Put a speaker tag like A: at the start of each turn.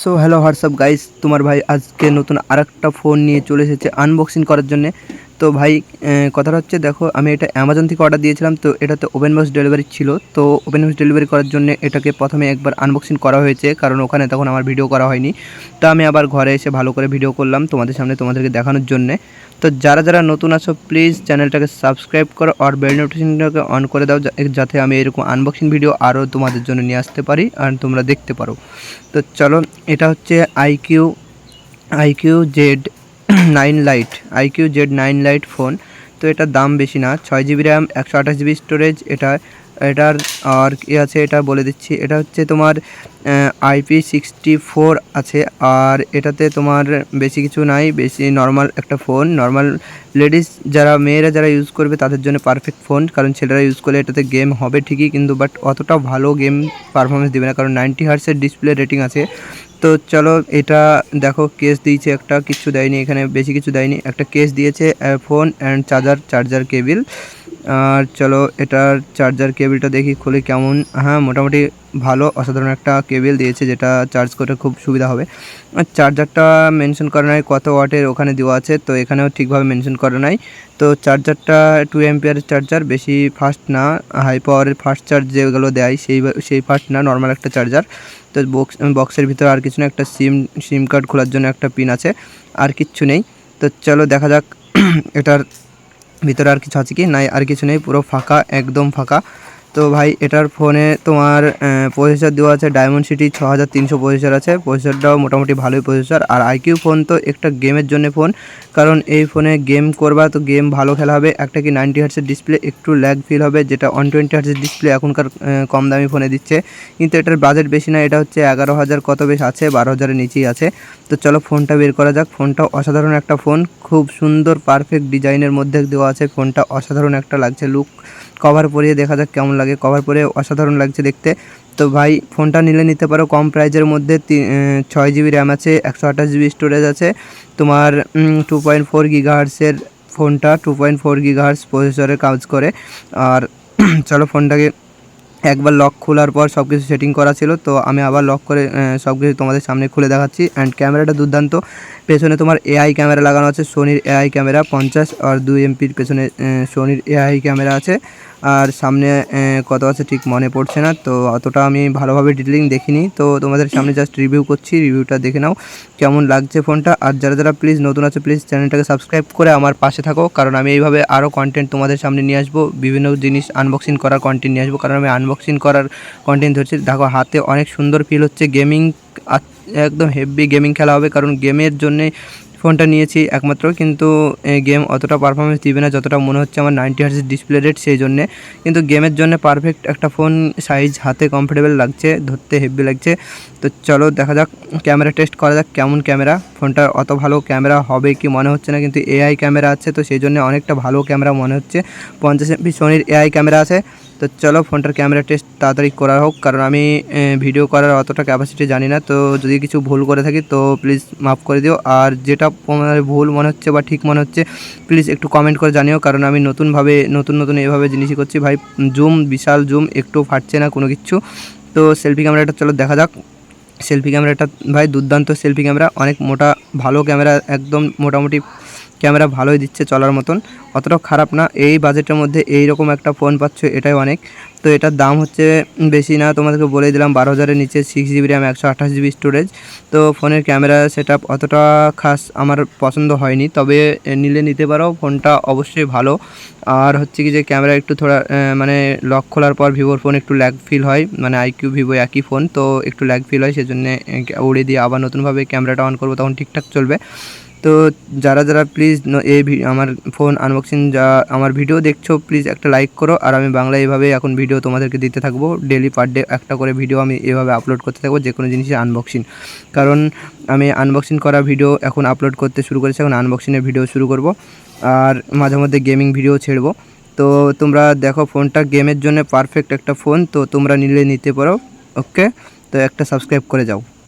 A: So hello WhatsApp guys তোমার ভাই আজকে নতুন আরেকটা ফোন নিয়ে চলে এসেছে আনবক্সিং করার জন্য। তো ভাই কথাটা হচ্ছে দেখো, আমি এটা অ্যামাজন থেকে অর্ডার দিয়েছিলাম, তো এটাতে ওপেন বক্স ডেলিভারি ছিল। তো ওপেন বক্স ডেলিভারি করার জন্য এটাকে প্রথমে একবার আনবক্সিং করা হয়েছে, কারণ ওখানে তখন আমার ভিডিও করা হয়নি। তো আমি আবার ঘরে এসে ভালো করে ভিডিও করলাম তোমাদের সামনে তোমাদেরকে দেখানোর জন্যে। তো যারা যারা নতুন আছো প্লিজ চ্যানেলটাকে সাবস্ক্রাইব করো আর বেল নোটিফিকেশনটাকে অন করে দাও যাতে আমি এরকম আনবক্সিং ভিডিও আরও তোমাদের জন্য নিয়ে আসতে পারি আর তোমরা দেখতে পারো। তো চলো, এটা হচ্ছে iQOO iQOO Z nine lite iQOO Z nine lite phone তো এটার দাম বেশি না, ছয় জিবি র্যাম একশো আঠাশ জিবি স্টোরেজ এটা, এটার আর কি আছে এটা বলে দিচ্ছি, এটা হচ্ছে তোমার আইপি সিক্সটি ফোর আছে, আর এটাতে তোমার বেশি কিছু নাই, বেশি নর্মাল একটা ফোন নর্মাল লেডিস যারা, মেয়েরা যারা ইউজ করবে তাদের জন্য পারফেক্ট ফোন কারণ ছেলেরা ইউজ করলে এটাতে গেম হবে ঠিকই, কিন্তু বাট অতটা ভালো গেম পারফরমেন্স দেবে না, কারণ নাইনটি হার্সের ডিসপ্লে রেটিং আছে তো চলো এটা দেখো কেস দিয়েছে একটা, কিছু দেয়নি এখানে, বেশি কিছু দেয়নি। একটা কেস দিয়েছে phone and charger charger cable আর চলো এটার চার্জার কেবিলটা দেখি, খুলে কেমন। হ্যাঁ মোটামুটি ভালো, অসাধারণ একটা কেবিল দিয়েছে যেটা চার্জ করতে খুব সুবিধা হবে। আর চার্জারটা মেনশন করা নাই, কত ওয়াটের ওখানে দেওয়া আছে, তো এখানেও ঠিকভাবে মেনশন করা নাই। তো চার্জারটা টু এমপিয়ারের চার্জার বেশি ফাস্ট না হাই পাওয়ারের ফাস্ট চার্জ যেগুলো দেয়, সেই সেই ফাস্ট না নর্মাল একটা চার্জার তো বক্স বক্সের ভিতরে আর কিছু না, একটা সিম সিম কার্ড খোলার জন্য একটা পিন আছে, আর কিচ্ছু নেই। তো চলো দেখা যাক, এটার ভিতরে আর কিছু আছে কি? নাই আর কিছু নেই পুরো ফাঁকা একদম ফাঁকা। তো ভাই, এটার ফোনে তোমার প্রসেসর দেওয়া আছে ডায়মন্ড সিটি ছ হাজার তিনশো প্রসেসর আছে। প্রসেসরটাও মোটামুটি ভালোই প্রসেসর আর আইকিউ ফোন তো একটা গেমের জন্য ফোন। কারণ এই ফোনে গেম করবা তো গেম ভালো খেলা হবে। একটা কি নাইনটি হার্টসের ডিসপ্লে একটু ল্যাগ ফিল হবে, যেটা ওয়ান টোয়েন্টি হার্টসের ডিসপ্লে এখনকার কম দামি ফোনে দিচ্ছে। কিন্তু এটার বাজেট বেশি না, এটা হচ্ছে এগারো হাজার কত বেশ আছে, বারো হাজারের নিচেই আছে। তো চলো ফোনটা বের করা যাক। ফোনটা অসাধারণ একটা ফোন। খুব সুন্দর পারফেক্ট ডিজাইনের মধ্যে দেওয়া আছে। ফোনটা অসাধারণ একটা লাগছে। লুক কভার পরিয়ে দেখা যাক কেমন লাগে কভার পরে অসাধারণ লাগছে দেখতে। তো ভাই ফোনটা নিলে নিতে পারো, কম প্রাইজের মধ্যে ছয় জিবি র্যাম আছে, একশো আঠাশ জিবি স্টোরেজ আছে। তোমার টু পয়েন্ট ফোর গিগাহার্সের ফোনটা টু পয়েন্ট ফোর গিগাহার্স প্রসেসরে কাজ করে। আর, চলো ফোনটাকে একবার লক খোলার পর সব কিছু সেটিং করা ছিল, তো আমি আবার লক করে সব কিছু তোমাদের সামনে খুলে দেখাচ্ছি। অ্যান্ড ক্যামেরাটা দুর্দান্ত। পেছনে তোমার এআই ক্যামেরা লাগানো আছে সোনির এআই ক্যামেরা পঞ্চাশ আর দুই এমপির পেছনে সোনির এআই ক্যামেরা আছে। আর সামনে কত আছে ঠিক মনে পড়ছে না, তো অতটা আমি ভালোভাবে ডিটেলিং দেখিনি। তো তোমাদের সামনে জাস্ট রিভিউ করছি রিভিউটা দেখে নাও কেমন লাগছে ফোনটা আর যারা যারা প্লিজ নতুন আছে প্লিজ চ্যানেলটাকে সাবস্ক্রাইব করে আমার পাশে থাকো, কারণ আমি এইভাবে আরও কন্টেন্ট তোমাদের সামনে নিয়ে আসব, বিভিন্ন জিনিস আনবক্সিং করার কন্টেন্ট নিয়ে আসব, কারণ আমি আনবক্সিং করার কন্টেন্ট ধরছি। দেখো, হাতে অনেক সুন্দর ফিল হচ্ছে গেমিং একদম হেভি গেমিং খেলা হবে। কারণ গেমের জন্যে ফোনটা নিয়েছি একমাত্র। কিন্তু গেম অতটা পারফরমেন্স দিবে না, যতটা মনে হচ্ছে আমার নাইনটি হার্সের ডিসপ্লে রেট সেই জন্যে। কিন্তু গেমের জন্য পারফেক্ট একটা ফোন সাইজ হাতে কমফোর্টেবল লাগছে, ধরতে হেভি লাগছে। তো চলো দেখা যাক ক্যামেরা টেস্ট করা যাক, কেমন ক্যামেরা ফোনটা অত ভালো ক্যামেরা হবে কি মনে হচ্ছে না, কিন্তু এআই ক্যামেরা আছে, তো সেই জন্য অনেকটা ভালো ক্যামেরা মনে হচ্ছে। পঞ্চাশ এমপি সোনির এআই ক্যামেরা আছে, তো চলো ফোনটার ক্যামেরা টেস্ট তাড়াতাড়ি করা হোক, কারণ আমি ভিডিও করার অতটা ক্যাপাসিটি জানি না, তো যদি কিছু ভুল করে থাকি, তো প্লিজ মাফ করে দিও। আর যেটা ভুল মনে হচ্ছে বা ঠিক মনে হচ্ছে প্লিজ একটু কমেন্ট করে জানিও, কারণ আমি নতুনভাবে, নতুন নতুন এভাবে জিনিসই করছি। ভাই জুম বিশাল জুম একটু ফাটছে না কোনো কিছু, তো সেলফি ক্যামেরাটা চলো দেখা যাক। সেলফি ক্যামেরাটা ভাই দুর্দান্ত সেলফি ক্যামেরা অনেক মোটা ভালো ক্যামেরা একদম মোটামুটি ক্যামেরা ভালোই দিচ্ছে চলার মতন। অতটাও খারাপ না। এই বাজেটের মধ্যে এই রকম একটা ফোন পাচ্ছ, এটাই অনেক। তো এটার দাম হচ্ছে বেশি না, তোমাদেরকে বলে দিলাম বারো হাজারের নিচে সিক্স জিবি র্যাম একশো আঠাশ জিবি স্টোরেজ তো ফোনের ক্যামেরা সেট অতটা খাস আমার পছন্দ হয়নি। তবে নিলে নিতে পারো ফোনটা অবশ্যই ভালো। আর হচ্ছে কি যে, ক্যামেরা একটু থোড়া মানে লক খোলার পর ভিভোর ফোন একটু ল্যাগ ফিল হয়। মানে আইকিউ ভিভো একই ফোন তো একটু ল্যাগ ফিল হয়। সেজন্য উড়ে দিয়ে আবার নতুনভাবে ক্যামেরাটা অন করব, তখন ঠিকঠাক চলবে। তো যারা যারা প্লিজ এই আমার ফোন আনবক্সিং যা, আমার ভিডিও দেখছ প্লিজ একটা লাইক করো। আর আমি বাংলায় এইভাবে এখন ভিডিও তোমাদেরকে দিতে থাকব। ডেলি পার ডে একটা করে ভিডিও আমি এভাবে আপলোড করতে থাকব যে কোনো জিনিসের আনবক্সিং কারণ আমি আনবক্সিং করা ভিডিও এখন আপলোড করতে শুরু করেছি, এখন আনবক্সিংয়ের ভিডিও শুরু করব। আর মাঝে মধ্যে গেমিং ভিডিও ছেড়বো। তো তোমরা দেখো ফোনটা গেমের জন্য পারফেক্ট একটা ফোন তো তোমরা নিলে নিতে পারো। ওকে তো একটা সাবস্ক্রাইব করে যাও।